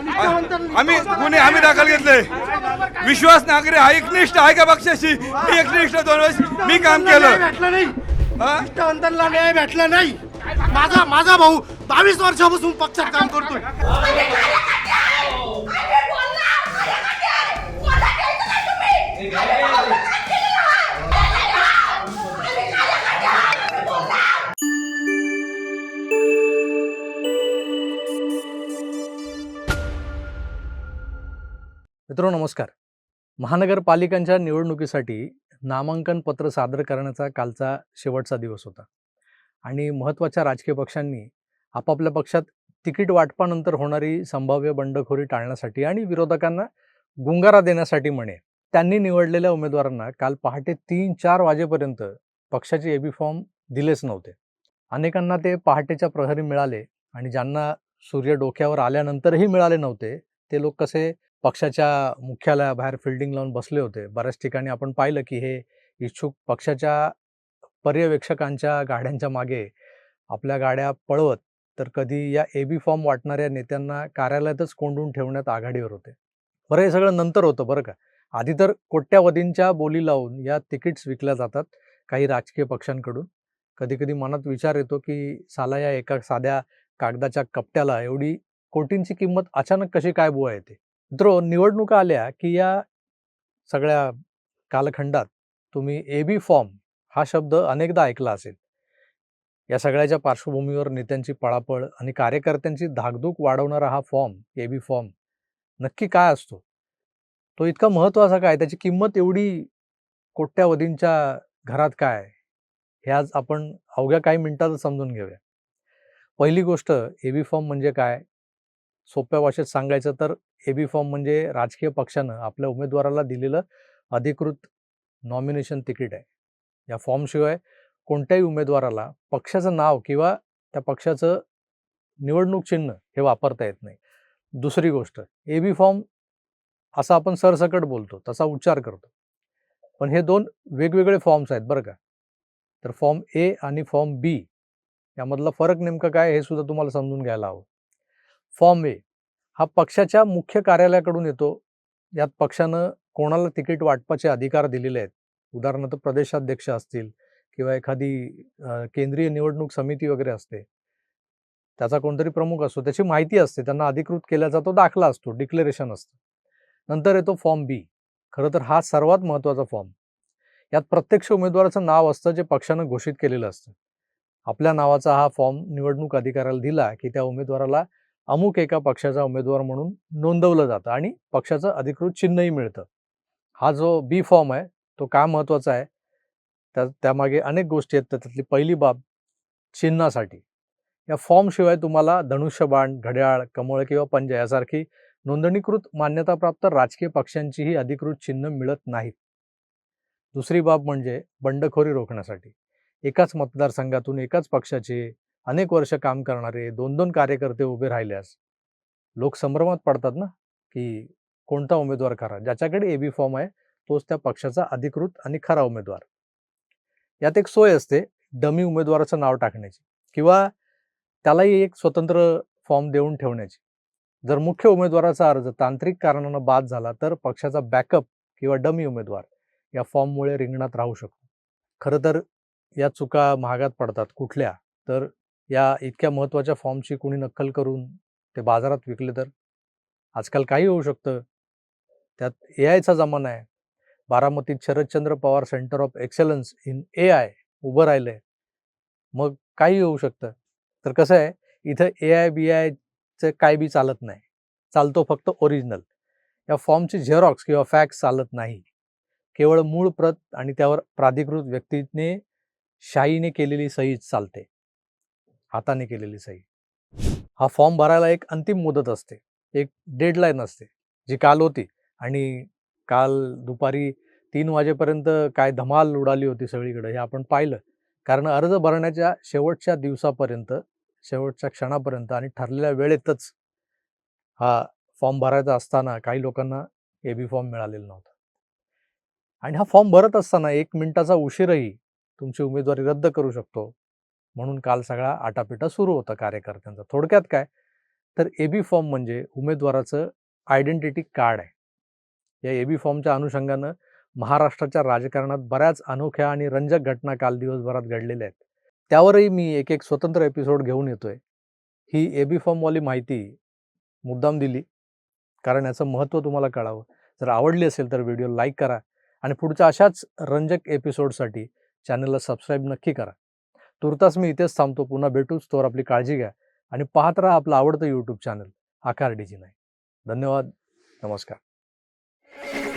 आम्ही गुन्हे आम्ही दाखल घेतले. विश्वास नागरे हा एकनिष्ठ आहे का पक्षाशी मी एकनिष्ठ दोन वेळेस मी काम केलं. भेटलं नाही? अंतरला न्याय भेटला नाही. माझा माझा भाऊ बावीस वर्षापासून पक्षात काम करतोय. मित्रो नमस्कार. महानगरपालिकांच्या निवडणुकीसाठी नामांकन पत्र सादर करण्याचा कालचा शेवटचा दिवस होता. आणि महत्त्वाच्या राजकीय पक्षांनी आपापल्या पक्षात तिकीट वाटपानंतर होणारी संभाव्य बंडखोरी टाळण्यासाठी आणि विरोधकांना गुंगारा देण्यासाठी म्हणे त्यांनी निवडलेल्या उमेदवारांना काल पहाटे तीन चार वाजेपर्यंत पक्षाचे एबी फॉर्म दिलेच नव्हते. अनेकांना ते पहाटेच्या प्रहरी मिळाले आणि ज्यांना सूर्य डोक्यावर आल्यानंतरही मिळाले नव्हते ते लोक कसे पक्षाच्या मुख्यालयाबाहेर फिल्डिंग लावून बसले होते. बऱ्याच ठिकाणी आपण पाहिलं की हे इच्छुक पक्षाच्या पर्यवेक्षकांच्या गाड्यांच्या मागे आपल्या गाड्या पळवत तर कधी या ए बी फॉर्म वाटणाऱ्या नेत्यांना कार्यालयातच कोंडून ठेवण्यात आघाडीवर होते. बरं हे सगळं नंतर होतं बरं का? आधी तर कोट्यावधींच्या बोली लावून या तिकीट्स विकल्या जातात काही राजकीय पक्षांकडून. कधी कधी मनात विचार येतो की साला या एका साध्या कागदाच्या कपट्याला एवढी कोटींची किंमत अचानक कशी काय बुवा येते? मित्रो निवडणुका आल्या की या सगळ्या कालखंडात तुम्ही ए बी फॉर्म हा शब्द अनेकदा ऐकला असेल. या सगळ्याच्या पार्श्वभूमीवर नेत्यांची पळापळ आणि कार्यकर्त्यांची धाकधूक वाढवणारा हा फॉर्म ए बी फॉर्म नक्की काय असतो? तो इतका महत्त्वाचा काय? त्याची किंमत एवढी कोट्यावधींच्या घरात काय? हे आज आपण अवघ्या काही मिनिटातच समजून घेऊया. पहिली गोष्ट ए बी फॉर्म म्हणजे काय? सोप्या भाषेत सांगायचं तर ए बी फॉर्म म्हणजे राजकीय पक्षानं आपल्या उमेदवाराला दिलेलं अधिकृत नॉमिनेशन तिकीट आहे. या फॉर्मशिवाय कोणत्याही उमेदवाराला पक्षाचं नाव किंवा त्या पक्षाचं निवडणूक चिन्ह हे वापरता येत नाही. दुसरी गोष्ट ए बी फॉर्म असा आपण सरसकट बोलतो तसा उच्चार करतो. पण हे दोन वेगवेगळे फॉर्म्स आहेत बरं का. तर फॉर्म ए आणि फॉर्म बी यामधला फरक नेमका काय हे सुद्धा तुम्हाला समजून घ्यायला हवं. फॉर्म वे हा पक्षाच्या मुख्य कार्यालयाकडून येतो. यात पक्षानं कोणाला तिकीट वाटपाचे अधिकार दिलेले आहेत? उदाहरणार्थ प्रदेशाध्यक्ष असतील किंवा एखादी केंद्रीय निवडणूक समिती वगैरे असते. त्याचा कोणतरी प्रमुख असतो. त्याची माहिती असते. त्यांना अधिकृत केल्याचा तो दाखला असतो डिक्लेरेशन असतं. नंतर येतो फॉर्म बी. खरं तर हा सर्वात महत्त्वाचा फॉर्म. यात प्रत्यक्ष उमेदवाराचं नाव असतं जे पक्षानं घोषित केलेलं असतं. आपल्या नावाचा हा फॉर्म निवडणूक अधिकाऱ्याला दिला की त्या उमेदवाराला अमुक एका पक्षाचा उमेदवार म्हणून नोंदवलं जातं आणि पक्षाचं अधिकृत चिन्हही मिळतं. हा जो बी फॉर्म आहे तो का महत्त्वाचा आहे? त्या त्यामागे अनेक गोष्टी आहेत त्यातली पहिली बाब चिन्हासाठी. या फॉर्मशिवाय तुम्हाला धनुष्यबाण घड्याळ कमळ किंवा पंजा यासारखी नोंदणीकृत मान्यताप्राप्त राजकीय पक्षांचीही अधिकृत चिन्ह मिळत नाहीत. दुसरी बाब म्हणजे बंडखोरी रोखण्यासाठी. एकाच मतदारसंघातून एकाच पक्षाचे अनेक वर्ष काम करणारे दोन दोन कार्यकर्ते उभे राहिल्यास लोक संभ्रमात पडतात ना की कोणता उमेदवार खरा? ज्याच्याकडे ए बी फॉर्म आहे तोच त्या पक्षाचा अधिकृत आणि खरा उमेदवार. यात एक सोय असते डमी उमेदवाराचं नाव टाकण्याची किंवा त्यालाही एक स्वतंत्र फॉर्म देऊन ठेवण्याची. जर मुख्य उमेदवाराचा अर्ज तांत्रिक कारणानं बाद झाला तर पक्षाचा बॅकअप किंवा डमी उमेदवार या फॉर्ममुळे रिंगणात राहू शकतो. खरं तर या चुका महागात पडतात कुठल्या तर या इतक्या महत्त्वाच्या फॉर्मची कुणी नक्कल करून ते बाजारात विकले तर? आजकाल काही होऊ शकतं. त्यात ए आयचा जमाना आहे. बारामतीत Sharadchandra Pawar centre of excellence in A I उभं राहिलंय. मग काही होऊ शकतं. तर कसं आहे इथं ए आय बी आयचं काय बी चालत नाही. चालतो फक्त ओरिजिनल या फॉर्मची झेरॉक्स किंवा फॅक्स चालत नाही. केवळ मूळ प्रत आणि त्यावर प्राधिकृत व्यक्तीने शाईने केलेली सहीच चालते. हाताने केलेली सही. हा फॉर्म भरायला एक अंतिम मुदत असते. एक डेडलाईन असते जी काल होती आणि काल दुपारी तीन वाजेपर्यंत काय धमाल उडाली होती सगळीकडे हे आपण पाहिलं. कारण अर्ज भरण्याच्या शेवटच्या दिवसापर्यंत शेवटच्या क्षणापर्यंत आणि ठरलेल्या वेळेतच हा फॉर्म भरायचा असताना काही लोकांना ए बी फॉर्म मिळालेला नव्हता. आणि हा फॉर्म भरत असताना एक मिनिटाचा उशीरही तुमची उमेदवारी रद्द करू शकतो. म्हणून काल सगळा आटापिटा सुरू होता कार्यकर्त्यांचा. थोडक्यात काय? तर ए बी फॉर्म म्हणजे उमेदवाराचं आयडेंटिटी कार्ड आहे. या ए बी फॉर्मच्या अनुषंगानं महाराष्ट्राच्या राजकारणात बऱ्याच अनोख्या आणि रंजक घटना काल दिवसभरात घडलेल्या आहेत. त्यावरही मी एक एक स्वतंत्र एपिसोड घेऊन येतोय. ही ए बी फॉर्मवाली माहिती मुद्दाम दिली. कारण याचं महत्त्व तुम्हाला कळावं. जर आवडली असेल तर व्हिडिओ लाईक करा आणि पुढच्या अशाच रंजक एपिसोडसाठी चॅनलला सबस्क्राईब नक्की करा. तुर्तास मी इथेच थांबतो. पुन्हा भेटूच तोवर आपली काळजी घ्या. आणि पाहत राहा आपलं आवडतं यूट्यूब चॅनल आकार डीजी नाही. धन्यवाद. नमस्कार.